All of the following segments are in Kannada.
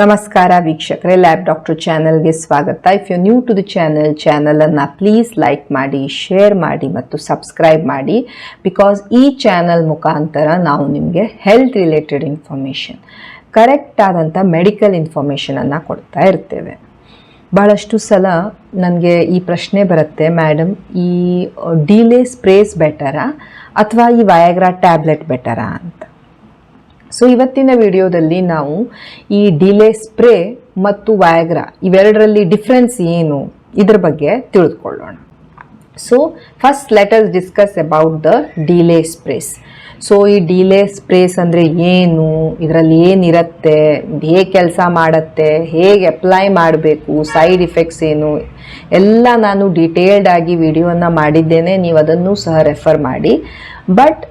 ನಮಸ್ಕಾರ ವೀಕ್ಷಕರೇ ಲ್ಯಾಬ್ ಡಾಕ್ಟರ್ ಚಾನಲ್ಗೆ ಸ್ವಾಗತ. If you new to the channel ಚಾನಲನ್ನು ಪ್ಲೀಸ್ ಲೈಕ್ ಮಾಡಿ ಶೇರ್ ಮಾಡಿ ಮತ್ತು ಸಬ್ಸ್ಕ್ರೈಬ್ ಮಾಡಿ. ಬಿಕಾಸ್ ಈ ಚಾನಲ್ ಮುಖಾಂತರ ನಾವು ನಿಮಗೆ ಹೆಲ್ತ್ ರಿಲೇಟೆಡ್ ಇನ್ಫಾರ್ಮೇಷನ್ ಕರೆಕ್ಟ್ ಆದಂಥ ಮೆಡಿಕಲ್ ಇನ್ಫಾರ್ಮೇಷನನ್ನು ಕೊಡ್ತಾ ಇರ್ತೇವೆ. ಭಾಳಷ್ಟು ಸಲ ನನಗೆ ಈ ಪ್ರಶ್ನೆ ಬರುತ್ತೆ ಮೇಡಮ್ ಈ ಡಿಲೇ ಸ್ಪ್ರೇಸ್ ಬೆಟರಾ ಅಥವಾ ಈ ವಯಾಗ್ರಾ ಟ್ಯಾಬ್ಲೆಟ್ ಬೆಟರಾ ಅಂತ. ಸೊ ಇವತ್ತಿನ ವಿಡಿಯೋದಲ್ಲಿ ನಾವು ಈ ಡಿಲೇ ಸ್ಪ್ರೇ ಮತ್ತು ವಯಾಗ್ರಾ ಇವೆರಡರಲ್ಲಿ ಡಿಫ್ರೆನ್ಸ್ ಏನು ಇದ್ರ ಬಗ್ಗೆ ತಿಳಿದುಕೊಳ್ಳೋಣ so first let's discuss about the delay sprays so ಈ ಡಿಲೇ ಸ್ಪ್ರೇಸ್ ಅಂದರೆ ಏನು? ಇದರಲ್ಲಿ ಏನಿರುತ್ತೆ? ಹೇಗೆ ಕೆಲಸ ಮಾಡುತ್ತೆ? ಹೇಗೆ ಅಪ್ಲೈ ಮಾಡಬೇಕು? ಸೈಡ್ ಇಫೆಕ್ಟ್ಸ್ ಏನು? ಎಲ್ಲ ನಾನು ಡೀಟೇಲ್ಡ್ ಆಗಿ ವಿಡಿಯೋನ ಮಾಡಿದ್ದೇನೆ. ನೀವು ಅದನ್ನು ಸಹ ರೆಫರ್ ಮಾಡಿ. ಬಟ್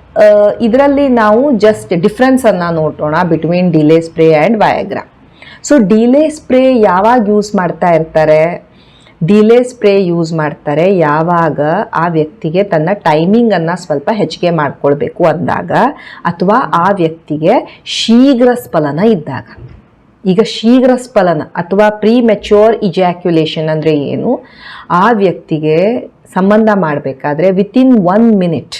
ಇದರಲ್ಲಿ ನಾವು ಜಸ್ಟ್ ಡಿಫ್ರೆನ್ಸನ್ನು ನೋಡೋಣ between delay spray and Viagra so delay spray ಯಾವಾಗ ಯೂಸ್ ಮಾಡ್ತಾ ಇರ್ತಾರೆ? ಡಿಲೇ ಸ್ಪ್ರೇ ಯೂಸ್ ಮಾಡ್ತಾರೆ ಯಾವಾಗ ಆ ವ್ಯಕ್ತಿಗೆ ತನ್ನ ಟೈಮಿಂಗನ್ನು ಸ್ವಲ್ಪ ಹೆಚ್ಚಿಗೆ ಮಾಡಿಕೊಳ್ಬೇಕು ಅಂದಾಗ ಅಥವಾ ಆ ವ್ಯಕ್ತಿಗೆ ಶೀಘ್ರ ಸ್ಫಲನ ಇದ್ದಾಗ. ಈಗ ಶೀಘ್ರ ಸ್ಫಲನ ಅಥವಾ ಪ್ರೀ ಮೆಚ್ಯೂರ್ ಇಜ್ಯಾಕ್ಯುಲೇಷನ್ ಅಂದರೆ ಏನು? ಆ ವ್ಯಕ್ತಿಗೆ ಸಂಬಂಧ ಮಾಡಬೇಕಾದ್ರೆ ವಿತಿನ್ ಒನ್ ಮಿನಿಟ್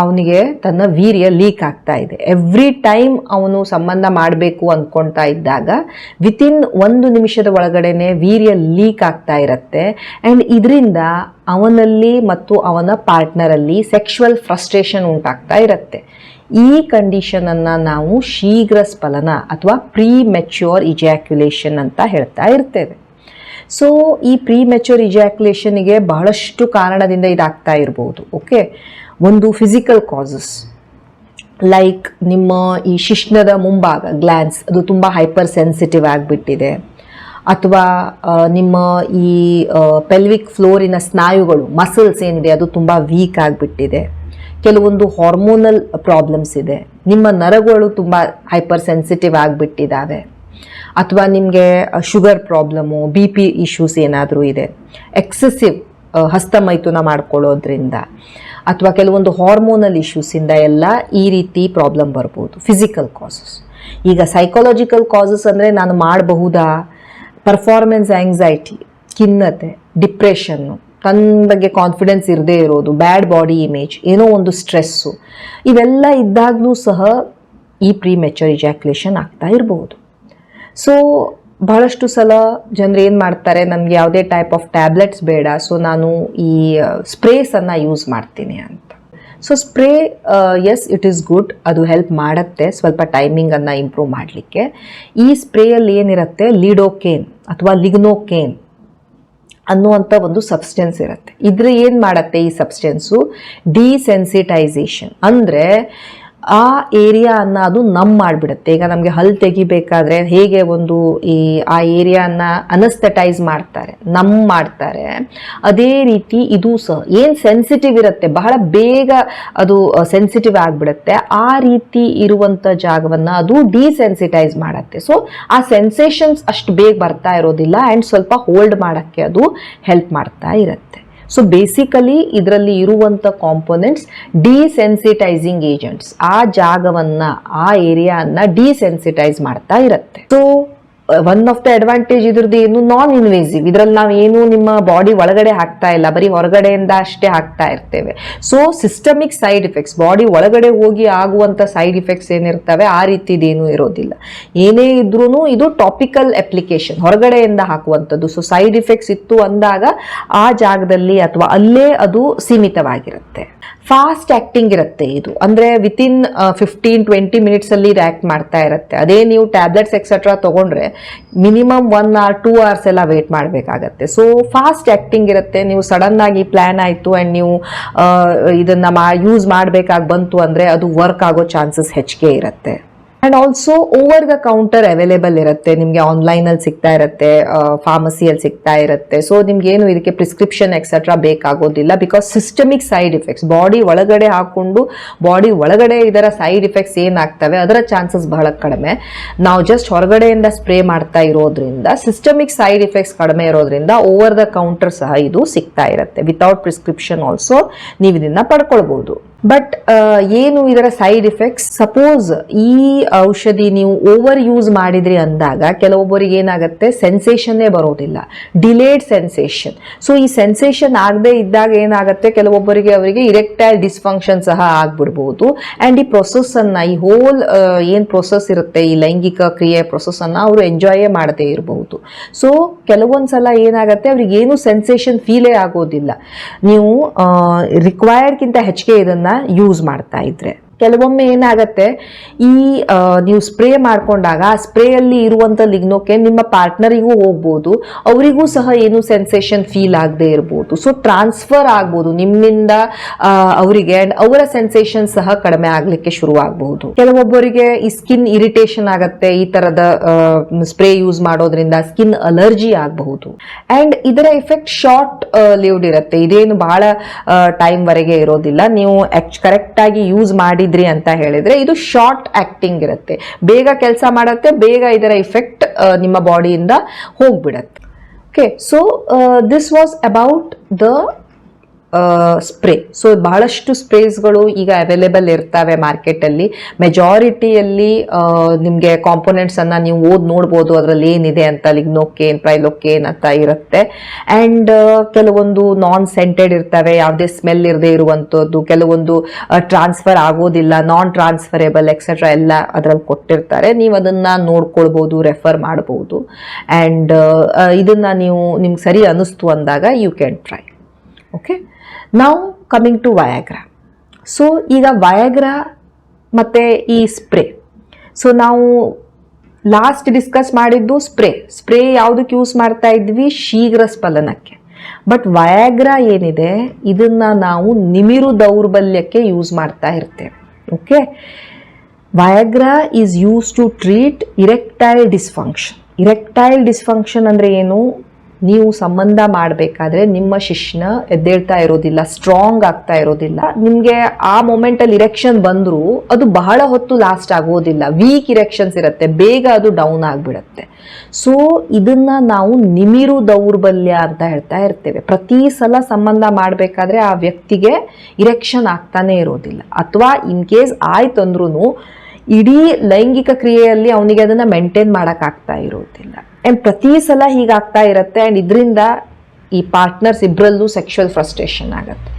ಅವನಿಗೆ ತನ್ನ ವೀರ್ಯ ಲೀಕ್ ಆಗ್ತಾ ಇದೆ. ಎವ್ರಿ ಟೈಮ್ ಅವನು ಸಂಬಂಧ ಮಾಡಬೇಕು ಅಂದ್ಕೊಳ್ತಾ ಇದ್ದಾಗ ವಿತಿನ್ ಒಂದು ನಿಮಿಷದ ಒಳಗಡೆನೆ ವೀರ್ಯ ಲೀಕ್ ಆಗ್ತಾ ಇರುತ್ತೆ. ಆ್ಯಂಡ್ ಇದರಿಂದ ಅವನಲ್ಲಿ ಮತ್ತು ಅವನ ಪಾರ್ಟ್ನರಲ್ಲಿ ಸೆಕ್ಷುವಲ್ ಫ್ರಸ್ಟ್ರೇಷನ್ ಉಂಟಾಗ್ತಾ ಇರುತ್ತೆ. ಈ ಕಂಡೀಷನನ್ನು ನಾವು ಶೀಘ್ರ ಸ್ಫಲನ ಅಥವಾ ಪ್ರೀ ಮೆಚ್ಯೂರ್ ಇಜಾಕ್ಯುಲೇಷನ್ ಅಂತ ಹೇಳ್ತಾ ಇರ್ತೇವೆ. ಸೊ ಈ ಪ್ರೀ ಮೆಚ್ಯೂರ್ ಇಜಾಕ್ಯುಲೇಷನ್ಗೆ ಬಹಳಷ್ಟು ಕಾರಣದಿಂದ ಇದಾಗ್ತಾ ಇರ್ಬೋದು. ಓಕೆ ಒಂದು ಫಿಸಿಕಲ್ ಕಾಸಸ್ ಲೈಕ್ ನಿಮ್ಮ ಈ ಶಿಶ್ನದ ಮುಂಭಾಗ ಗ್ಲ್ಯಾನ್ಸ್ ಅದು ತುಂಬ ಹೈಪರ್ ಸೆನ್ಸಿಟಿವ್ ಆಗಿಬಿಟ್ಟಿದೆ. ಅಥವಾ ನಿಮ್ಮ ಈ ಪೆಲ್ವಿಕ್ ಫ್ಲೋರಿನ ಸ್ನಾಯುಗಳು ಮಸಲ್ಸ್ ಏನಿದೆ, ಅದು ತುಂಬ ವೀಕ್ ಆಗಿಬಿಟ್ಟಿದೆ. ಕೆಲವೊಂದು ಹಾರ್ಮೋನಲ್ ಪ್ರಾಬ್ಲಮ್ಸ್ ಇದೆ. ನಿಮ್ಮ ನರಗಳು ತುಂಬ ಹೈಪರ್ ಸೆನ್ಸಿಟಿವ್ ಆಗಿಬಿಟ್ಟಿದ್ದಾವೆ ಅಥವಾ ನಿಮಗೆ sugar problem B P issues ಏನಾದರೂ ಇದೆ. ಎಕ್ಸೆಸಿವ್ ಹಸ್ತಮೈಥುನ ಮಾಡ್ಕೊಳ್ಳೋದ್ರಿಂದ. ಅಥವಾ ಕೆಲವೊಂದು ಹಾರ್ಮೋನಲ್ ಇಶ್ಯೂಸಿಂದ ಎಲ್ಲ ಈ ರೀತಿ ಪ್ರಾಬ್ಲಮ್ ಬರ್ಬೋದು ಫಿಸಿಕಲ್ ಕಾಸಸ್ ಈಗ ಸೈಕಾಲಜಿಕಲ್ ಕಾಸಸ್ ಅಂದರೆ ನಾನು ಮಾಡಬಹುದಾ? ಪರ್ಫಾರ್ಮೆನ್ಸ್ ಆ್ಯಂಗ್ಸೈಟಿ ಖಿನ್ನತೆ ಡಿಪ್ರೆಷನ್ನು ತನ್ನ ಬಗ್ಗೆ ಕಾನ್ಫಿಡೆನ್ಸ್ ಇರದೇ ಇರೋದು ಬ್ಯಾಡ್ ಬಾಡಿ ಇಮೇಜ್ ಏನೋ ಒಂದು ಸ್ಟ್ರೆಸ್ಸು ಇವೆಲ್ಲ ಇದ್ದಾಗಲೂ ಸಹ ಈ ಪ್ರೀ ಮೆಚರ್ ಇಜಾಕ್ಯುಲೇಷನ್ ಆಗ್ತಾ ಇರಬಹುದು ಸೊ ಬಹಳಷ್ಟು ಸಲ ಜನರು ಏನು ಮಾಡ್ತಾರೆ ನನಗೆ ಯಾವುದೇ ಟೈಪ್ ಆಫ್ ಟ್ಯಾಬ್ಲೆಟ್ಸ್ ಬೇಡ ಸೊ ನಾನು ಈ ಸ್ಪ್ರೇಸನ್ನು ಯೂಸ್ ಮಾಡ್ತೀನಿ ಅಂತ. So spray as it is good ಅದು ಹೆಲ್ಪ್ ಮಾಡುತ್ತೆ, ಸ್ವಲ್ಪ ಟೈಮಿಂಗನ್ನು ಇಂಪ್ರೂವ್ ಮಾಡಲಿಕ್ಕೆ. ಈ ಸ್ಪ್ರೇಯಲ್ಲಿ ಏನಿರುತ್ತೆ ಲೀಡೋಕೇನ್ ಅಥವಾ ಲಿಗ್ನೋಕೇನ್ ಅನ್ನುವಂಥ ಒಂದು ಸಬ್ಸ್ಟೆನ್ಸ್ ಇರುತ್ತೆ. ಇದ್ರೆ ಏನು ಮಾಡುತ್ತೆ ಈ ಸಬ್ಸ್ಟೆನ್ಸು ಡಿಸೆನ್ಸಿಟೈಸೇಷನ್ ಅಂದರೆ ಆ ಏರಿಯಾನ ಅದು ನಮ್ ಮಾಡಿಬಿಡುತ್ತೆ. ಈಗ ನಮಗೆ ಹಲ್ ತೆಗಿಬೇಕಾದ್ರೆ ಹೇಗೆ ಒಂದು ಈ ಆ ಏರಿಯಾನ ಅನಸ್ತಟೈಸ್ ಮಾಡ್ತಾರೆ ನಮ್ ಮಾಡ್ತಾರೆ. ಅದೇ ರೀತಿ ಇದು ಸಹ ಏನು ಸೆನ್ಸಿಟಿವ್ ಇರುತ್ತೆ, ಬಹಳ ಬೇಗ ಅದು ಸೆನ್ಸಿಟಿವ್ ಆಗಿಬಿಡುತ್ತೆ. ಆ ರೀತಿ ಇರುವಂಥ ಜಾಗವನ್ನು ಅದು ಡಿಸೆನ್ಸಿಟೈಸ್ ಮಾಡುತ್ತೆ. ಸೊ ಆ ಸೆನ್ಸೇಷನ್ಸ್ ಅಷ್ಟು ಬೇಗ ಬರ್ತಾ ಇರೋದಿಲ್ಲ ಆ್ಯಂಡ್ ಸ್ವಲ್ಪ ಹೋಲ್ಡ್ ಮಾಡೋಕ್ಕೆ ಅದು ಹೆಲ್ಪ್ ಮಾಡ್ತಾ ಇರುತ್ತೆ. ಸೊ ಬೇಸಿಕಲಿ ಇದರಲ್ಲಿ ಇರುವಂಥ ಕಾಂಪೊನೆಂಟ್ಸ್ ಡಿಸೆನ್ಸಿಟೈಸಿಂಗ್ ಏಜೆಂಟ್ಸ್ ಆ ಜಾಗವನ್ನು, ಆ ಏರಿಯಾನ ಡಿಸೆನ್ಸಿಟೈಸ್ ಮಾಡ್ತಾ ಇರುತ್ತೆ. So one of the advantage ಇದ್ರದ್ದು ಏನು? ನಾನ್ ಇನ್ವೇಸಿವ್ ಇದ್ರಲ್ಲಿ ನಾವು ಏನು ನಿಮ್ಮ ಬಾಡಿ ಒಳಗಡೆ ಹಾಕ್ತಾ ಇಲ್ಲ. ಬರೀ ಹೊರಗಡೆಯಿಂದ ಅಷ್ಟೇ ಹಾಕ್ತಾ ಇರ್ತೇವೆ. So systemic side effects body ಒಳಗಡೆ ಹೋಗಿ ಆಗುವಂಥ ಸೈಡ್ ಇಫೆಕ್ಟ್ಸ್ ಏನಿರ್ತವೆ? ಆ ರೀತಿದೇನು ಇರೋದಿಲ್ಲ. ಏನೇ ಇದ್ರೂ ಇದು ಟಾಪಿಕಲ್ ಅಪ್ಲಿಕೇಶನ್ ಹೊರಗಡೆಯಿಂದ ಹಾಕುವಂಥದ್ದು. ಸೊ ಸೈಡ್ ಇಫೆಕ್ಟ್ಸ್ ಇತ್ತು ಅಂದಾಗ ಆ ಜಾಗದಲ್ಲಿ ಅಥವಾ ಅಲ್ಲೇ ಅದು ಸೀಮಿತವಾಗಿರುತ್ತೆ. ಫಾಸ್ಟ್ ಆ್ಯಕ್ಟಿಂಗ್ ಇರುತ್ತೆ ಇದು. ಅಂದರೆ ವಿತಿನ್ ಫಿಫ್ಟೀನ್ ಟ್ವೆಂಟಿ ಮಿನಿಟ್ಸಲ್ಲಿ ಇದು ಆ್ಯಕ್ಟ್ ಮಾಡ್ತಾ ಇರುತ್ತೆ. ಅದೇ ನೀವು ಟ್ಯಾಬ್ಲೆಟ್ಸ್ ಎಕ್ಸೆಟ್ರಾ ತೊಗೊಂಡ್ರೆ minimum one or two hours ಎಲ್ಲ ವೆಯ್ಟ್ ಮಾಡಬೇಕಾಗತ್ತೆ. ಸೊ ಫಾಸ್ಟ್ ಆ್ಯಕ್ಟಿಂಗ್ ಇರುತ್ತೆ. ನೀವು ಸಡನ್ ಆಗಿ ಪ್ಲ್ಯಾನ್ ಆಯಿತು ಆ್ಯಂಡ್ ನೀವು ಇದನ್ನ ಮಾ ಯೂಸ್ ಮಾಡಬೇಕಾಗಿ ಬಂತು ಅಂದರೆ ಅದು ವರ್ಕ್ ಆಗೋ ಚಾನ್ಸಸ್ ಹೆಚ್ಚಿಗೆ ಇರುತ್ತೆ. And also over the counter available ಇರುತ್ತೆ. ನಿಮಗೆ ಆನ್ಲೈನಲ್ಲಿ ಸಿಗ್ತಾ ಇರುತ್ತೆ ಫಾರ್ಮಸಿಯಲ್ಲಿ ಸಿಗ್ತಾ ಇರುತ್ತೆ. ಸೊ ನಿಮ್ಗೆ ಏನು ಇದಕ್ಕೆ prescription etcetera ಬೇಕಾಗೋದಿಲ್ಲ because systemic side effects body ಒಳಗಡೆ ಹಾಕೊಂಡು ಬಾಡಿ ಒಳಗಡೆ ಇದರ ಸೈಡ್ ಇಫೆಕ್ಟ್ಸ್ ಏನಾಗ್ತವೆ, ಅದರ ಚಾನ್ಸಸ್ ಬಹಳ ಕಡಿಮೆ. ನಾವು ಜಸ್ಟ್ ಹೊರಗಡೆಯಿಂದ ಸ್ಪ್ರೇ ಮಾಡ್ತಾ ಇರೋದ್ರಿಂದ ಸಿಸ್ಟಮಿಕ್ ಸೈಡ್ ಇಫೆಕ್ಟ್ಸ್ ಕಡಿಮೆ ಇರೋದ್ರಿಂದ ಓವರ್ ದ ಕೌಂಟರ್ ಸಹ ಇದು ಸಿಗ್ತಾ ಇರುತ್ತೆ. ವಿತೌಟ್ ಪ್ರಿಸ್ಕ್ರಿಪ್ಷನ್ ಆಲ್ಸೋ ನೀವು ಇದನ್ನ ಪಡ್ಕೊಳ್ಬಹುದು ಬಟ್ ಏನು ಇದರ ಸೈಡ್ ಎಫೆಕ್ಟ್ಸ್ ಸಪೋಸ್ ಈ ಔಷಧಿ ನೀವು ಓವರ್ ಯೂಸ್ ಮಾಡಿದ್ರಿ ಅಂದಾಗ ಕೆಲವೊಬ್ಬರಿಗೆ ಏನಾಗುತ್ತೆ? ಸೆನ್ಸೇಷನ್ನೇ ಬರೋದಿಲ್ಲ. ಡಿಲೇಡ್ ಸೆನ್ಸೇಷನ್ ಸೊ ಈ ಸೆನ್ಸೇಷನ್ ಆಗದೆ ಇದ್ದಾಗ ಏನಾಗುತ್ತೆ? ಕೆಲವೊಬ್ಬರಿಗೆ ಅವರಿಗೆ ಇರೆಕ್ಟೈಲ್ ಡಿಸ್ಫಂಕ್ಷನ್ ಸಹ ಆಗ್ಬಿಡ್ಬೋದು. ಆ್ಯಂಡ್ ಈ ಪ್ರೊಸೆಸ್ಸನ್ನು ಈ ಹೋಲ್ ಏನು ಪ್ರೊಸೆಸ್ ಇರುತ್ತೆ? ಈ ಲೈಂಗಿಕ ಕ್ರಿಯೆ ಪ್ರೊಸೆಸ್ಸನ್ನು ಅವರು ಎಂಜಾಯೇ ಮಾಡದೇ ಇರಬಹುದು ಸೊ ಕೆಲವೊಂದು ಸಲ ಏನಾಗುತ್ತೆ? ಅವ್ರಿಗೆ ಏನು ಸೆನ್ಸೇಷನ್ ಫೀಲೇ ಆಗೋದಿಲ್ಲ. ನೀವು ರಿಕ್ವೈರ್ಡ್ಗಿಂತ ಹೆಚ್ಚಿಗೆ ಇದನ್ನ ಯೂಸ್ ಮಾಡ್ತಾ ಇದ್ರೆ. ಕೆಲವೊಮ್ಮೆ ಏನಾಗತ್ತೆ, ಈ ನೀವು ಸ್ಪ್ರೇ ಮಾಡ್ಕೊಂಡಾಗ ಆ ಸ್ಪ್ರೇಯಲ್ಲಿ ಇರುವಂತ ಲಿಗ್ನೋಕೆ ನಿಮ್ಮ ಪಾರ್ಟ್ನರಿಗೂ ಹೋಗ್ಬೋದು, ಅವರಿಗೂ ಸಹ ಏನು ಸೆನ್ಸೇಷನ್ ಫೀಲ್ ಆಗದೆ ಇರ್ಬೋದು. ಸೊ, ಟ್ರಾನ್ಸ್ಫರ್ ಆಗ್ಬೋದು, ನಿಮ್ಮಿಂದ ಅವರಿಗೆ ಆ್ಯಂಡ್ ಅವರ ಸೆನ್ಸೇಷನ್ ಸಹ ಕಡಿಮೆ ಆಗ್ಲಿಕ್ಕೆ ಶುರು ಆಗಬಹುದು ಕೆಲವೊಬ್ಬರಿಗೆ ಈ ಸ್ಕಿನ್ ಇರಿಟೇಷನ್ ಆಗತ್ತೆ, ಈ ತರದ ಸ್ಪ್ರೇ ಯೂಸ್ ಮಾಡೋದ್ರಿಂದ ಸ್ಕಿನ್ ಅಲರ್ಜಿ ಆಗಬಹುದು. ಅಂಡ್ ಇದರ ಎಫೆಕ್ಟ್ ಶಾರ್ಟ್ ಲಿವ್ಡ್ ಇರುತ್ತೆ. ಇದೇನು ಬಹಳ ಟೈಮ್ ವರೆಗೆ ಇರೋದಿಲ್ಲ. ನೀವು ಕರೆಕ್ಟ್ ಆಗಿ ಯೂಸ್ ಮಾಡಿದ್ರಿ ಅಂತ ಹೇಳಿದ್ರೆ ಇದು ಶಾರ್ಟ್ ಆಕ್ಟಿಂಗ್ ಇರುತ್ತೆ. ಬೇಗ ಕೆಲಸ ಮಾಡುತ್ತೆ, ಬೇಗ ಇದರ ಇಫೆಕ್ಟ್ ನಿಮ್ಮ ಬಾಡಿಯಿಂದ ಹೋಗ್ಬಿಡತ್ತೆ. Okay so this was about the spray. So ಬಹಳಷ್ಟು ಸ್ಪ್ರೇಸ್ಗಳು ಈಗ ಅವೈಲೇಬಲ್ ಇರ್ತವೆ ಮಾರ್ಕೆಟಲ್ಲಿ. ಮೆಜಾರಿಟಿಯಲ್ಲಿ ನಿಮಗೆ ಕಾಂಪೊನೆಂಟ್ಸನ್ನು ನೀವು ಓದಿ ನೋಡ್ಬೋದು, ಅದರಲ್ಲಿ ಏನಿದೆ ಅಂತ ಲಿಗ್ನೋಕೇನ್ ಪ್ರೈಲೋಕೇನ್ ಅಂತ ಇರುತ್ತೆ. ಆ್ಯಂಡ್ ಕೆಲವೊಂದು ನಾನ್ ಸೆಂಟೆಡ್ ಇರ್ತವೆ, ಯಾವುದೇ ಸ್ಮೆಲ್ ಇರದೇ ಇರುವಂಥದ್ದು, ಕೆಲವೊಂದು ಟ್ರಾನ್ಸ್ಫರ್ ಆಗೋದಿಲ್ಲ ನಾನ್ ಟ್ರಾನ್ಸ್ಫರೇಬಲ್ ಎಕ್ಸೆಟ್ರಾ ಎಲ್ಲ ಅದರಲ್ಲಿ ಕೊಟ್ಟಿರ್ತಾರೆ. ನೀವು ಅದನ್ನು ನೋಡ್ಕೊಳ್ಬೋದು ರೆಫರ್ ಮಾಡ್ಬೋದು. ಆ್ಯಂಡ್ ಇದನ್ನು ನೀವು, ನಿಮ್ಗೆ ಸರಿ ಅನ್ನಿಸ್ತು ಅಂದಾಗ ಯು ಕ್ಯಾನ್ ಟ್ರೈ ಓಕೆ ನಾವು ಕಮಿಂಗ್ ಟು ವಯಾಗ್ರಾ ಸೊ ಈಗ ವಯಾಗ್ರಾ ಮತ್ತು ಈ ಸ್ಪ್ರೇ ಸೊ ನಾವು ಲಾಸ್ಟ್ ಡಿಸ್ಕಸ್ ಮಾಡಿದ್ದು ಸ್ಪ್ರೇ ಸ್ಪ್ರೇ ಯಾವುದಕ್ಕೆ ಯೂಸ್ ಮಾಡ್ತಾ ಇದ್ವಿ? ಶೀಘ್ರ ಸ್ಫಲನಕ್ಕೆ ಬಟ್ ವಯಾಗ್ರಾ ಏನಿದೆ? ಇದನ್ನು ನಾವು ನಿಮಿರು ದೌರ್ಬಲ್ಯಕ್ಕೆ ಯೂಸ್ ಮಾಡ್ತಾ ಇರ್ತೇವೆ. Okay Viagra is use to treat erectile dysfunction erectile dysfunction ಅಂದರೆ ಏನು? ನೀವು ಸಂಬಂಧ ಮಾಡಬೇಕಾದ್ರೆ ನಿಮ್ಮ ಶಿಶ್ನ ಎದ್ದೇಳ್ತಾ ಇರೋದಿಲ್ಲ ಸ್ಟ್ರಾಂಗ್ ಆಗ್ತಾ ಇರೋದಿಲ್ಲ. ನಿಮಗೆ ಆ ಮೊಮೆಂಟಲ್ಲಿ ಇರೆಕ್ಷನ್ ಬಂದರೂ ಅದು ಬಹಳ ಹೊತ್ತು ಲಾಸ್ಟ್ ಆಗೋದಿಲ್ಲ. ವೀಕ್ ಇರೆಕ್ಷನ್ಸ್ ಇರುತ್ತೆ, ಬೇಗ ಅದು ಡೌನ್ ಆಗಿಬಿಡುತ್ತೆ. ಸೊ ಇದನ್ನ ನಾವು ನಿಮಿರು ದೌರ್ಬಲ್ಯ ಅಂತ ಹೇಳ್ತಾ ಇರ್ತೇವೆ. ಪ್ರತಿ ಸಲ ಸಂಬಂಧ ಮಾಡಬೇಕಾದ್ರೆ ಆ ವ್ಯಕ್ತಿಗೆ ಇರೆಕ್ಷನ್ ಆಗ್ತಾನೆ ಇರೋದಿಲ್ಲ. ಅಥವಾ ಇನ್ ಕೇಸ್ ಆಯ್ತು ಅಂದ್ರೂ ಇಡೀ ಲೈಂಗಿಕ ಕ್ರಿಯೆಯಲ್ಲಿ ಅವನಿಗೆ ಅದನ್ನ ಮೇಂಟೈನ್ ಮಾಡೋಕ್ಕಾಗ್ತಾ ಇರೋದಿಲ್ಲ ಆ್ಯಂಡ್ ಪ್ರತಿ ಸಲ ಹೀಗಾಗ್ತಾ ಇರುತ್ತೆ ಆ್ಯಂಡ್ ಇದರಿಂದ ಈ ಪಾರ್ಟ್ನರ್ಸ್ ಇಬ್ಬರಲ್ಲೂ ಸೆಕ್ಷುವಲ್ ಫ್ರಸ್ಟ್ರೇಷನ್ ಆಗುತ್ತೆ.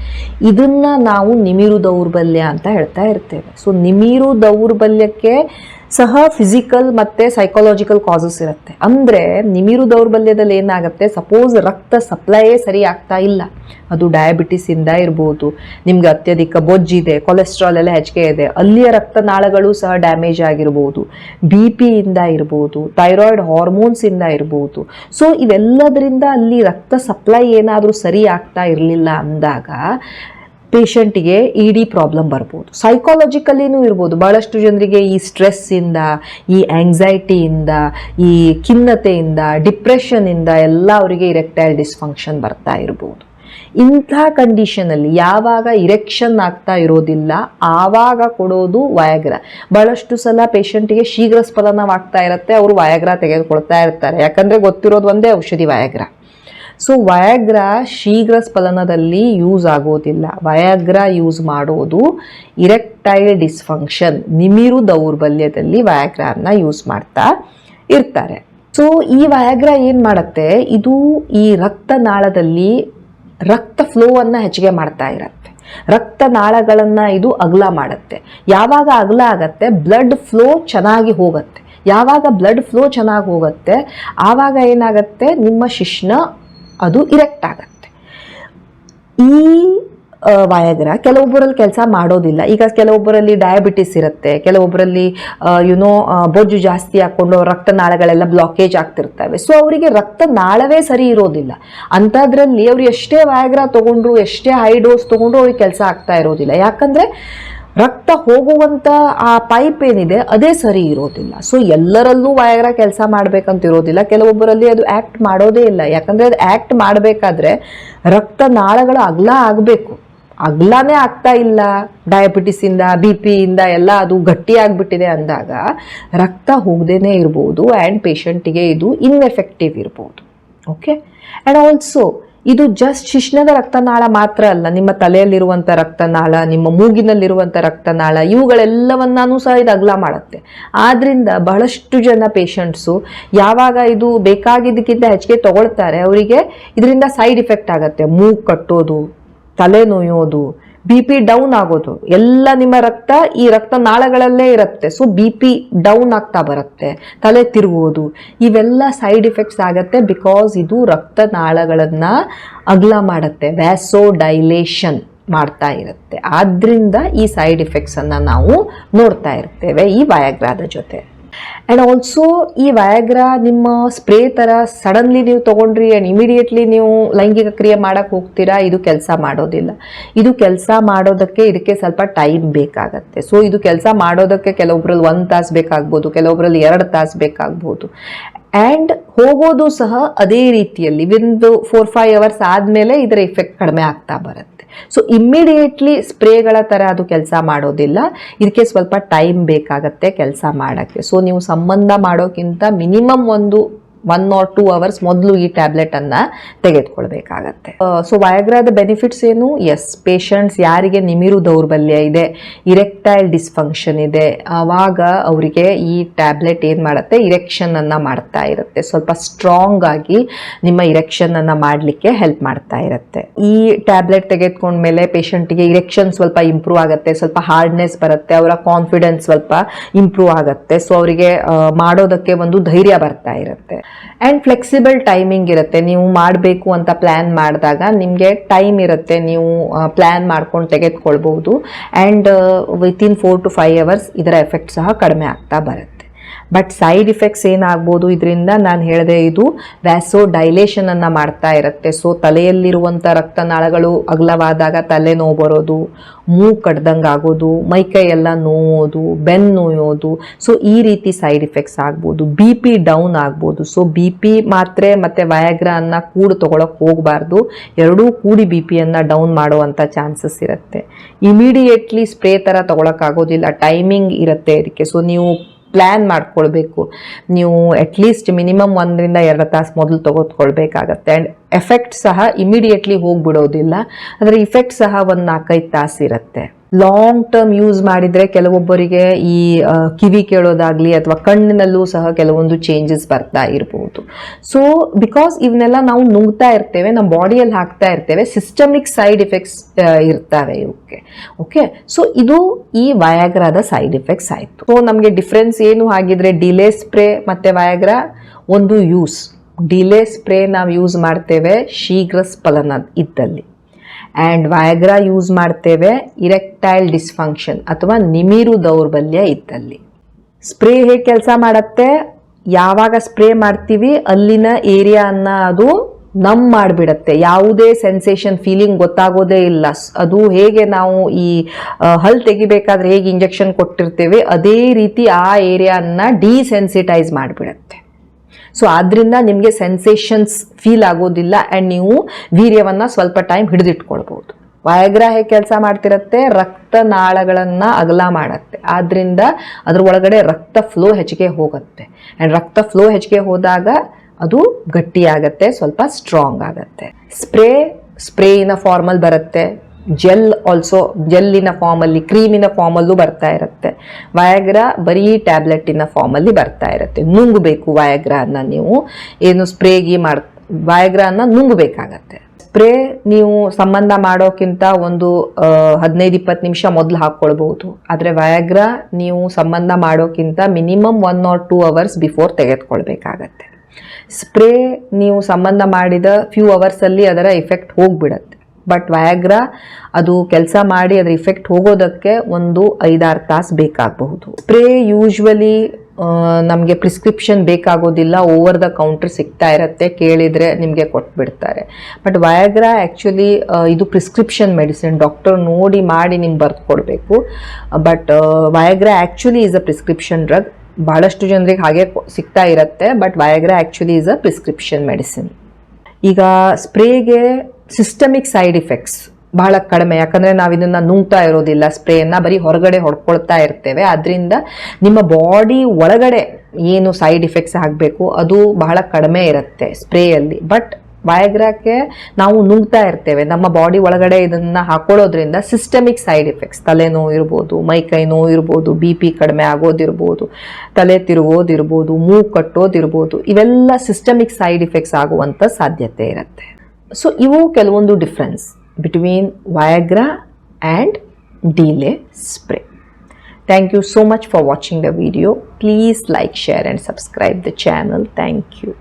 ಇದನ್ನ ನಾವು ನಿಮಿರು ದೌರ್ಬಲ್ಯ ಅಂತ ಹೇಳ್ತಾ ಇರ್ತೇವೆ. ಸೊ ನಿಮಿರು ದೌರ್ಬಲ್ಯಕ್ಕೆ ಸಹ ಫಿಸಿಕಲ್ ಮತ್ತೆ ಸೈಕಾಲಜಿಕಲ್ ಕಾಸಸ್ ಇರುತ್ತೆ. ಅಂದರೆ ನಿಮಿರು ದೌರ್ಬಲ್ಯದಲ್ಲಿ ಏನಾಗುತ್ತೆ? ಸಪೋಸ್ ರಕ್ತ ಸಪ್ಲೈಯೇ ಸರಿ ಆಗ್ತಾ ಇಲ್ಲ. ಅದು ಡಯಾಬಿಟಿಸ್ ಇಂದ ಇರ್ಬೋದು. ನಿಮ್ಗೆ ಅತ್ಯಧಿಕ ಬೊಜ್ಜಿದೆ ಕೊಲೆಸ್ಟ್ರಾಲ್ ಎಲ್ಲ ಹೆಚ್ಚಿಗೆ ಇದೆ. ಅಲ್ಲಿಯ ರಕ್ತನಾಳಗಳು ಸಹ ಡ್ಯಾಮೇಜ್ ಆಗಿರ್ಬೋದು. ಬಿ ಪಿಯಿಂದ ಇರ್ಬೋದು ಥೈರಾಯ್ಡ್ ಹಾರ್ಮೋನ್ಸ್ ಇಂದ ಇರ್ಬೋದು. ಸೊ ಇವೆಲ್ಲದರಿಂದ ಅಲ್ಲಿ ರಕ್ತ ಸಪ್ಲೈ ಏನಾದರೂ ಸರಿ ಆಗ್ತಾ ಇರಲಿಲ್ಲ ಅಂದಾಗ ಪೇಷಂಟಿಗೆ ಇ ಡಿ ಪ್ರಾಬ್ಲಮ್ ಬರ್ಬೋದು. ಸೈಕಾಲಜಿಕಲಿನೂ ಇರ್ಬೋದು. ಭಾಳಷ್ಟು ಜನರಿಗೆ ಈ ಸ್ಟ್ರೆಸ್ಸಿಂದ ಈ ಆಂಗ್ಸೈಟಿಯಿಂದ ಈ ಖಿನ್ನತೆಯಿಂದ ಡಿಪ್ರೆಷನ್ನಿಂದ ಎಲ್ಲ ಅವರಿಗೆ ಇರೆಕ್ಟೈಲ್ ಡಿಸ್ಫಂಕ್ಷನ್ ಬರ್ತಾ ಇರ್ಬೋದು. ಇಂಥ ಕಂಡೀಷನಲ್ಲಿ ಯಾವಾಗ ಇರೆಕ್ಷನ್ ಆಗ್ತಾ ಇರೋದಿಲ್ಲ, ಆವಾಗ ಕೊಡೋದು ವಯಾಗ್ರ ಬಹಳಷ್ಟು ಸಲ ಪೇಷಂಟಿಗೆ ಶೀಘ್ರ ಸ್ಫಲನವಾಗ್ತಾ ಇರುತ್ತೆ, ಅವರು ವಯಾಗ್ರ ತೆಗೆದುಕೊಳ್ತಾ ಇರ್ತಾರೆ. ಯಾಕಂದರೆ ಗೊತ್ತಿರೋದು ಒಂದೇ ಔಷಧಿ ವಯಾಗ್ರ ಸೊ ವಯಾಗ್ರ ಶೀಘ್ರ ಸ್ಫಲನದಲ್ಲಿ ಯೂಸ್ ಆಗೋದಿಲ್ಲ. ವಯಾಗ್ರ ಯೂಸ್ ಮಾಡೋದು ಇರೆಕ್ಟೈಲ್ ಡಿಸ್ಫಂಕ್ಷನ್ ನಿಮಿರು ದೌರ್ಬಲ್ಯದಲ್ಲಿ ವಯಾಗ್ರನ್ನ ಯೂಸ್ ಮಾಡ್ತಾ ಇರ್ತಾರೆ. ಸೊ ಈ ವಯಾಗ್ರ ಏನು ಮಾಡುತ್ತೆ? ಇದು ಈ ರಕ್ತನಾಳದಲ್ಲಿ ರಕ್ತ ಫ್ಲೋವನ್ನು ಹೆಚ್ಚಿಗೆ ಮಾಡ್ತಾ ಇರತ್ತೆ. ರಕ್ತನಾಳಗಳನ್ನು ಇದು ಅಗಲ ಮಾಡುತ್ತೆ. ಯಾವಾಗ ಅಗಲ ಆಗತ್ತೆ? ಬ್ಲಡ್ ಫ್ಲೋ ಚೆನ್ನಾಗಿ ಹೋಗುತ್ತೆ. ಯಾವಾಗ ಬ್ಲಡ್ ಫ್ಲೋ ಚೆನ್ನಾಗಿ ಹೋಗುತ್ತೆ? ಆವಾಗ ಏನಾಗುತ್ತೆ? ನಿಮ್ಮ ಶಿಶ್ನ ಅದು ಇರೆಕ್ಟ್ ಆಗತ್ತೆ ಈ ವಾಯಗ್ರ ಕೆಲವೊಬ್ಬರಲ್ಲಿ ಕೆಲಸ ಮಾಡೋದಿಲ್ಲ. ಈಗ ಕೆಲವೊಬ್ಬರಲ್ಲಿ ಡಯಾಬಿಟಿಸ್ ಇರುತ್ತೆ, ಕೆಲವೊಬ್ಬರಲ್ಲಿ ಯುನೋ ಬೊಜ್ಜು ಜಾಸ್ತಿ ಹಾಕ್ಕೊಂಡು ರಕ್ತನಾಳಗಳೆಲ್ಲ ಬ್ಲಾಕೇಜ್ ಆಗ್ತಿರ್ತವೆ. ಸೊ ಅವರಿಗೆ ರಕ್ತನಾಳವೇ ಸರಿ ಇರೋದಿಲ್ಲ. ಅಂಥದ್ರಲ್ಲಿ ಅವ್ರು ಎಷ್ಟೇ ವಯಾಗ್ರ ತೊಗೊಂಡ್ರು, ಎಷ್ಟೇ ಹೈ ಡೋಸ್ ತೊಗೊಂಡ್ರು ಅವ್ರಿಗೆ ಕೆಲಸ ಆಗ್ತಾ ಇರೋದಿಲ್ಲ. ಯಾಕಂದ್ರೆ ರಕ್ತ ಹೋಗುವಂತ ಆ ಪೈಪ್ ಏನಿದೆ, ಅದೇ ಸರಿ ಇರೋದಿಲ್ಲ. ಸೊ ಎಲ್ಲರಲ್ಲೂ ವಯಾಗ್ರ ಕೆಲಸ ಮಾಡ್ಬೇಕಂತ ಇರೋದಿಲ್ಲ. ಕೆಲವೊಬ್ಬರಲ್ಲಿ ಅದು ಆಕ್ಟ್ ಮಾಡೋದೇ ಇಲ್ಲ. ಯಾಕಂದ್ರೆ ಅದು ಆಕ್ಟ್ ಮಾಡಬೇಕಾದ್ರೆ ರಕ್ತನಾಳಗಳು ಅಗಲ ಆಗಬೇಕು. ಅಗ್ಲಾನೇ ಆಗ್ತಾ ಇಲ್ಲ. ಡಯಾಬಿಟಿಸ್ ಇಂದ ಬಿ ಪಿಯಿಂದ ಎಲ್ಲ ಅದು ಗಟ್ಟಿ ಆಗ್ಬಿಟ್ಟಿದೆ ಅಂದಾಗ ರಕ್ತ ಹೋಗದೇನೆ ಇರ್ಬೋದು ಆ್ಯಂಡ್ ಪೇಷಂಟಿಗೆ ಇದು ಇನ್ಎಫೆಕ್ಟಿವ್ ಇರ್ಬೋದು. ಓಕೆ ಆ್ಯಂಡ್ ಆಲ್ಸೋ ಇದು ಜಸ್ಟ್ ಶಿಶ್ನದ ರಕ್ತನಾಳ ಮಾತ್ರ ಅಲ್ಲ. ನಿಮ್ಮ ತಲೆಯಲ್ಲಿರುವಂಥ ರಕ್ತನಾಳ, ನಿಮ್ಮ ಮೂಗಿನಲ್ಲಿರುವಂಥ ರಕ್ತನಾಳ ಇವುಗಳೆಲ್ಲವನ್ನೂ ಸಹ ಇದು ಅಗಲ ಮಾಡುತ್ತೆ. ಆದ್ರಿಂದ ಬಹಳಷ್ಟು ಜನ ಪೇಷಂಟ್ಸು ಯಾವಾಗ ಇದು ಬೇಕಾಗಿದ್ದಕ್ಕಿಂತ ಹೆಚ್ಚಿಗೆ ತಗೊಳ್ತಾರೆ, ಅವರಿಗೆ ಇದರಿಂದ ಸೈಡ್ ಇಫೆಕ್ಟ್ ಆಗುತ್ತೆ. ಮೂಗು ಕಟ್ಟೋದು, ತಲೆ ನೋಯೋದು ಬಿ ಪಿ ಡೌನ್ ಆಗೋದು. ಎಲ್ಲ ನಿಮ್ಮ ರಕ್ತ ಈ ರಕ್ತನಾಳಗಳಲ್ಲೇ ಇರುತ್ತೆ. ಸೊ ಬಿ ಪಿ ಡೌನ್ ಆಗ್ತಾ ಬರುತ್ತೆ. ತಲೆ ತಿರುಗೋದು ಇವೆಲ್ಲ ಸೈಡ್ ಇಫೆಕ್ಟ್ಸ್ ಆಗತ್ತೆ ಬಿಕಾಸ್ ಇದು ರಕ್ತನಾಳಗಳನ್ನು ಅಗಲ ಮಾಡುತ್ತೆ. ವ್ಯಾಸೋ ಡೈಲೇಷನ್ ಮಾಡ್ತಾ ಇರುತ್ತೆ. ಆದ್ದರಿಂದ ಈ ಸೈಡ್ ಇಫೆಕ್ಟ್ಸನ್ನು ನಾವು ನೋಡ್ತಾ ಇರ್ತೇವೆ ಈ ವಯಾಗ್ರಾದ ಜೊತೆ. ಆ್ಯಂಡ್ ಆಲ್ಸೋ ಈ ವಯಾಗ್ರಾ ನಿಮ್ಮ ಸ್ಪ್ರೇ ಥರ ಸಡನ್ಲಿ ನೀವು ತೊಗೊಂಡ್ರಿ ಆ್ಯಂಡ್ ಇಮಿಡಿಯೇಟ್ಲಿ ನೀವು ಲೈಂಗಿಕ ಕ್ರಿಯೆ ಮಾಡೋಕ್ಕೆ ಹೋಗ್ತೀರಾ, ಇದು ಕೆಲಸ ಮಾಡೋದಿಲ್ಲ. ಇದು ಕೆಲಸ ಮಾಡೋದಕ್ಕೆ ಇದಕ್ಕೆ ಸ್ವಲ್ಪ ಟೈಮ್ ಬೇಕಾಗತ್ತೆ. ಸೊ ಇದು ಕೆಲಸ ಮಾಡೋದಕ್ಕೆ ಕೆಲವೊಬ್ರಲ್ಲಿ ಒಂದು ತಾಸು ಬೇಕಾಗ್ಬೋದು, ಕೆಲವೊಬ್ರಲ್ಲಿ ಎರಡು ತಾಸು ಬೇಕಾಗ್ಬೋದು. ಆ್ಯಂಡ್ ಹೋಗೋದು ಸಹ ಅದೇ ರೀತಿಯಲ್ಲಿ ಒಂದು ಫೋರ್ ಫೈವ್ ಅವರ್ಸ್ ಆದಮೇಲೆ ಇದರ ಇಫೆಕ್ಟ್ ಕಡಿಮೆ ಆಗ್ತಾ ಬರುತ್ತೆ. ಸೊ ಇಮ್ಮಿಡಿಯೇಟ್ಲಿ ಸ್ಪ್ರೇಗಳ ಥರ ಅದು ಕೆಲಸ ಮಾಡೋದಿಲ್ಲ. ಇದಕ್ಕೆ ಸ್ವಲ್ಪ ಟೈಮ್ ಬೇಕಾಗತ್ತೆ ಕೆಲಸ ಮಾಡೋಕ್ಕೆ. ಸೊ ನೀವು ಸಂಬಂಧ ಮಾಡೋಕ್ಕಿಂತ ಮಿನಿಮಮ್ ಒಂದು ಒನ್ ಆರ್ ಟೂ ಅವರ್ಸ್ ಮೊದಲು ಈ ಟ್ಯಾಬ್ಲೆಟನ್ನು ತೆಗೆದುಕೊಳ್ಬೇಕಾಗತ್ತೆ. ಸೊ ವಯಾಗ್ರಾದ ಬೆನಿಫಿಟ್ಸ್ ಏನು? ಎಸ್ ಪೇಷಂಟ್ಸ್ ಯಾರಿಗೆ ನಿಮಿರು ದೌರ್ಬಲ್ಯ ಇದೆ ಇರೆಕ್ಟೈಲ್ ಡಿಸ್ಫಂಕ್ಷನ್ ಇದೆ, ಆವಾಗ ಅವರಿಗೆ ಈ ಟ್ಯಾಬ್ಲೆಟ್ ಏನು ಮಾಡುತ್ತೆ? ಇರೆಕ್ಷನನ್ನು ಮಾಡ್ತಾ ಇರುತ್ತೆ. ಸ್ವಲ್ಪ ಸ್ಟ್ರಾಂಗ್ ಆಗಿ ನಿಮ್ಮ ಇರೆಕ್ಷನನ್ನು ಮಾಡಲಿಕ್ಕೆ ಹೆಲ್ಪ್ ಮಾಡ್ತಾ ಇರುತ್ತೆ. ಈ ಟ್ಯಾಬ್ಲೆಟ್ ತೆಗೆದುಕೊಂಡ್ಮೇಲೆ ಪೇಷಂಟಿಗೆ ಇರೆಕ್ಷನ್ ಸ್ವಲ್ಪ ಇಂಪ್ರೂವ್ ಆಗುತ್ತೆ, ಸ್ವಲ್ಪ ಹಾರ್ಡ್ನೆಸ್ ಬರುತ್ತೆ, ಅವರ ಕಾನ್ಫಿಡೆನ್ಸ್ ಸ್ವಲ್ಪ ಇಂಪ್ರೂವ್ ಆಗುತ್ತೆ. ಸೊ ಅವರಿಗೆ ಮಾಡೋದಕ್ಕೆ ಒಂದು ಧೈರ್ಯ ಬರ್ತಾ ಇರುತ್ತೆ. ಆ್ಯಂಡ್ ಫ್ಲೆಕ್ಸಿಬಲ್ ಟೈಮಿಂಗ್ ಇರುತ್ತೆ. ನೀವು ಮಾಡಬೇಕು ಅಂತ ಪ್ಲ್ಯಾನ್ ಮಾಡಿದಾಗ ನಿಮಗೆ ಟೈಮ್ ಇರುತ್ತೆ. ನೀವು ಪ್ಲ್ಯಾನ್ ಮಾಡ್ಕೊಂಡು ತೆಗೆದುಕೊಳ್ಬೋದು and within four to five hours ಇದರ ಎಫೆಕ್ಟ್ ಸಹ ಕಡಿಮೆ ಆಗ್ತಾ ಬರುತ್ತೆ. ಬಟ್ ಸೈಡ್ ಇಫೆಕ್ಟ್ಸ್ ಏನಾಗ್ಬೋದು? ಇದರಿಂದ ನಾನು ಹೇಳಿದೆ ಇದು ವ್ಯಾಸೋ ಡೈಲೇಷನನ್ನು ಮಾಡ್ತಾ ಇರುತ್ತೆ. ಸೊ ತಲೆಯಲ್ಲಿರುವಂಥ ರಕ್ತನಾಳಗಳು ಅಗಲವಾದಾಗ ತಲೆ ನೋವು ಬರೋದು, ಮೂಗು ಕಡ್ದಂಗೆ ಆಗೋದು ಮೈಕೈ ಎಲ್ಲ ನೋವೋದು ಬೆನ್ನು ನೋಯೋದು. ಸೊ ಈ ರೀತಿ ಸೈಡ್ ಇಫೆಕ್ಟ್ಸ್ ಆಗ್ಬೋದು. ಬಿ ಪಿ ಡೌನ್ ಆಗ್ಬೋದು. ಸೊ ಬಿ ಪಿ ಮಾತ್ರೆ ಮತ್ತು ವಯಾಗ್ರ ಅನ್ನ ಕೂಡು ತೊಗೊಳಕ್ಕೆ ಹೋಗಬಾರ್ದು. ಎರಡೂ ಕೂಡಿ ಬಿ ಪಿಯನ್ನು ಡೌನ್ ಮಾಡುವಂಥ ಚಾನ್ಸಸ್ ಇರುತ್ತೆ. ಇಮಿಡಿಯೇಟ್ಲಿ ಸ್ಪ್ರೇ ಥರ ತೊಗೊಳಕ್ಕಾಗೋದಿಲ್ಲ ಟೈಮಿಂಗ್ ಇರುತ್ತೆ ಇದಕ್ಕೆ ಸೊ ನೀವು ಪ್ಲ್ಯಾನ್ ಮಾಡ್ಕೊಳ್ಬೇಕು. ನೀವು ಅಟ್ಲೀಸ್ಟ್ ಮಿನಿಮಮ್ ಒಂದರಿಂದ ಎರಡು ತಾಸು ಮೊದಲು ತೊಗೊತ್ಕೊಳ್ಬೇಕಾಗತ್ತೆ. ಆ್ಯಂಡ್ ಎಫೆಕ್ಟ್ ಸಹ ಇಮಿಡಿಯೇಟ್ಲಿ ಹೋಗ್ಬಿಡೋದಿಲ್ಲ. ಅದರ ಇಫೆಕ್ಟ್ ಸಹ ಒಂದು ನಾಲ್ಕೈದು ತಾಸು ಇರುತ್ತೆ. ಲಾಂಗ್ ಟರ್ಮ್ ಯೂಸ್ ಮಾಡಿದರೆ ಕೆಲವೊಬ್ಬರಿಗೆ ಈ ಕಿವಿ ಕೇಳೋದಾಗ್ಲಿ ಅಥವಾ ಕಣ್ಣಿನಲ್ಲೂ ಸಹ ಕೆಲವೊಂದು ಚೇಂಜಸ್ ಬರ್ತಾ ಇರಬಹುದು ಸೊ ಬಿಕಾಸ್ ಇವನ್ನೆಲ್ಲ ನಾವು ನುಂಗ್ತಾ ಇರ್ತೇವೆ ನಮ್ಮ ಬಾಡಿಯಲ್ಲಿ ಹಾಕ್ತಾ ಇರ್ತೇವೆ ಸಿಸ್ಟಮಿಕ್ ಸೈಡ್ ಇಫೆಕ್ಟ್ಸ್ ಇರ್ತವೆ ಇವಕ್ಕೆ ಓಕೆ ಸೊ ಇದು ಈ ವಯಾಗ್ರಾದ ಸೈಡ್ ಎಫೆಕ್ಟ್ಸ್ ಆಯಿತು. ಸೊ ನಮಗೆ ಡಿಫ್ರೆನ್ಸ್ ಏನು ಆಗಿದ್ರೆ ಡಿಲೇ ಸ್ಪ್ರೇ ಮತ್ತು ವಯಾಗ್ರಾ ಒಂದು ಯೂಸ್ ಡಿಲೇ ಸ್ಪ್ರೇ ನಾವು ಯೂಸ್ ಮಾಡ್ತೇವೆ ಶೀಘ್ರ ಸ್ಫಲನ ಇದ್ದಲ್ಲಿ. ಆ್ಯಂಡ್ ವಯಾಗ್ರಾ ಯೂಸ್ ಮಾಡ್ತೇವೆ ಇರೆಕ್ಟೈಲ್ ಡಿಸ್ಫಂಕ್ಷನ್ ಅಥವಾ ನಿಮಿರು ದೌರ್ಬಲ್ಯ ಇದ್ದಲ್ಲಿ. ಸ್ಪ್ರೇ ಹೇಗೆ ಕೆಲಸ ಮಾಡುತ್ತೆ? ಯಾವಾಗ ಸ್ಪ್ರೇ ಮಾಡ್ತೀವಿ? ಅಲ್ಲಿನ ಏರಿಯಾನ ಅದು ನಮ್ ಮಾಡಿಬಿಡತ್ತೆ. ಯಾವುದೇ ಸೆನ್ಸೇಷನ್ ಫೀಲಿಂಗ್ ಗೊತ್ತಾಗೋದೇ ಇಲ್ಲ. ಅದು ಹೇಗೆ ನಾವು ಈ ಹಲ್ ತೆಗಿಬೇಕಾದ್ರೆ ಹೇಗೆ ಇಂಜೆಕ್ಷನ್ ಕೊಟ್ಟಿರ್ತೇವೆ? ಅದೇ ರೀತಿ ಆ ಏರಿಯಾನ ಡಿಸೆನ್ಸಿಟೈಸ್ ಮಾಡಿಬಿಡತ್ತೆ. ಸೊ ಆದ್ರಿಂದ ನಿಮಗೆ ಸೆನ್ಸೇಷನ್ಸ್ ಫೀಲ್ ಆಗೋದಿಲ್ಲ ಆ್ಯಂಡ್ ನೀವು ವೀರ್ಯವನ್ನು ಸ್ವಲ್ಪ ಟೈಮ್ ಹಿಡಿದಿಟ್ಕೊಳ್ಬೋದು. ವಯಾಗ್ರಾ ಹೇಗೆ ಕೆಲಸ ಮಾಡ್ತಿರತ್ತೆ, ರಕ್ತನಾಳಗಳನ್ನು ಅಗಲ ಮಾಡತ್ತೆ. ಆದ್ದರಿಂದ ಅದ್ರ ಒಳಗಡೆ ರಕ್ತ ಫ್ಲೋ ಹೆಚ್ಚಿಗೆ ಹೋಗುತ್ತೆ. ಆ್ಯಂಡ್ ರಕ್ತ ಫ್ಲೋ ಹೆಚ್ಚಿಗೆ ಹೋದಾಗ ಅದು ಗಟ್ಟಿಯಾಗತ್ತೆ, ಸ್ವಲ್ಪ ಸ್ಟ್ರಾಂಗ್ ಆಗತ್ತೆ. ಸ್ಪ್ರೇ ಸ್ಪ್ರೇಯಿನ ಫಾರ್ಮಲ್ ಬರುತ್ತೆ. ಜೆಲ್ ಆಲ್ಸೋ ಜೆಲ್ಲಿನ ಫಾರ್ಮಲ್ಲಿ ಕ್ರೀಮಿನ ಫಾರ್ಮಲ್ಲೂ ಬರ್ತಾ ಇರುತ್ತೆ. ವಯಾಗ್ರ ಬರೀ ಟ್ಯಾಬ್ಲೆಟಿನ ಫಾರ್ಮಲ್ಲಿ ಬರ್ತಾ ಇರುತ್ತೆ. ನುಂಗಬೇಕು ವಯಾಗ್ರಾನ ನೀವು. ಏನು ಸ್ಪ್ರೇಗಿ ಮಾಡ್ ವಯಾಗ್ರಾನ ನುಂಗಬೇಕಾಗತ್ತೆ. ಸ್ಪ್ರೇ ನೀವು ಸಂಬಂಧ ಮಾಡೋಕ್ಕಿಂತ ಒಂದು ಹದಿನೈದು, ಇಪ್ಪತ್ತು ನಿಮಿಷ ಮೊದಲು ಹಾಕ್ಕೊಳ್ಬಹುದು. ಆದರೆ ವಯಾಗ್ರ ನೀವು ಸಂಬಂಧ ಮಾಡೋಕ್ಕಿಂತ minimum one or two hours before ತೆಗೆದುಕೊಳ್ಬೇಕಾಗತ್ತೆ. Spray ನೀವು ಸಂಬಂಧ ಮಾಡಿದ ಫ್ಯೂ ಅವರ್ಸಲ್ಲಿ ಅದರ ಎಫೆಕ್ಟ್ ಹೋಗ್ಬಿಡತ್ತೆ. ಬಟ್ ವಯಾಗ್ರಾ ಅದು ಕೆಲಸ ಮಾಡಿ ಅದರ ಇಫೆಕ್ಟ್ ಹೋಗೋದಕ್ಕೆ ಒಂದು ಐದಾರು ತಾಸು ಬೇಕಾಗಬಹುದು. ಸ್ಪ್ರೇ ಯೂಶ್ವಲಿ ನಮಗೆ ಪ್ರಿಸ್ಕ್ರಿಪ್ಷನ್ ಬೇಕಾಗೋದಿಲ್ಲ ಓವರ್ ದ ಕೌಂಟರ್ ಸಿಗ್ತಾ ಇರುತ್ತೆ, ಕೇಳಿದರೆ ನಿಮಗೆ ಕೊಟ್ಬಿಡ್ತಾರೆ. ಬಟ್ ವಯಾಗ್ರಾ ಆ್ಯಕ್ಚುಲಿ ಇದು ಪ್ರಿಸ್ಕ್ರಿಪ್ಷನ್ ಮೆಡಿಸಿನ್ ಡಾಕ್ಟರ್ ನೋಡಿ ಮಾಡಿ ನಿಮ್ಗೆ ಬರ್ದು ಕೊಡಬೇಕು. But Viagra actually is a prescription drug ಭಾಳಷ್ಟು ಜನರಿಗೆ ಹಾಗೆ ಸಿಗ್ತಾ ಇರುತ್ತೆ but Viagra actually is a prescription medicine ಈಗ ಸ್ಪ್ರೇಗೆ ಸಿಸ್ಟಮಿಕ್ ಸೈಡ್ ಇಫೆಕ್ಟ್ಸ್ ಬಹಳ ಕಡಿಮೆ. ಯಾಕಂದರೆ ನಾವು ಇದನ್ನು ನುಂಗ್ತಾ ಇರೋದಿಲ್ಲ, ಸ್ಪ್ರೇಯನ್ನು ಬರೀ ಹೊರಗಡೆ ಹೊಡ್ಕೊಳ್ತಾ ಇರ್ತೇವೆ. ಅದರಿಂದ ನಿಮ್ಮ ಬಾಡಿ ಒಳಗಡೆ ಏನು ಸೈಡ್ ಇಫೆಕ್ಟ್ಸ್ ಆಗಬೇಕು, ಅದು ಬಹಳ ಕಡಿಮೆ ಇರುತ್ತೆ ಸ್ಪ್ರೇಯಲ್ಲಿ. ಬಟ್ ವಯಗ್ರಾಕ್ಕೆ ನಾವು ನುಂಗ್ತಾ ಇರ್ತೇವೆ. ನಮ್ಮ ಬಾಡಿ ಒಳಗಡೆ ಇದನ್ನು ಹಾಕೊಳ್ಳೋದ್ರಿಂದ ಸಿಸ್ಟಮಿಕ್ ಸೈಡ್ ಎಫೆಕ್ಟ್ಸ್ ತಲೆನೋವು ಇರ್ಬೋದು ಮೈಕೈ ನೋವು ಇರ್ಬೋದು ಬಿ ಪಿ ಕಡಿಮೆ ಆಗೋದಿರ್ಬೋದು, ತಲೆ ತಿರುಗೋದಿರ್ಬೋದು, ಮೂಗು ಕಟ್ಟೋದಿರ್ಬೋದು, ಇವೆಲ್ಲ ಸಿಸ್ಟಮಿಕ್ ಸೈಡ್ ಇಫೆಕ್ಟ್ಸ್ ಆಗುವಂಥ ಸಾಧ್ಯತೆ ಇರುತ್ತೆ. ಸೊ ಇವು ಕೆಲವೊಂದು difference between Viagra and delay spray Thank you so much for watching the video. Please like, share and subscribe the channel. Thank you.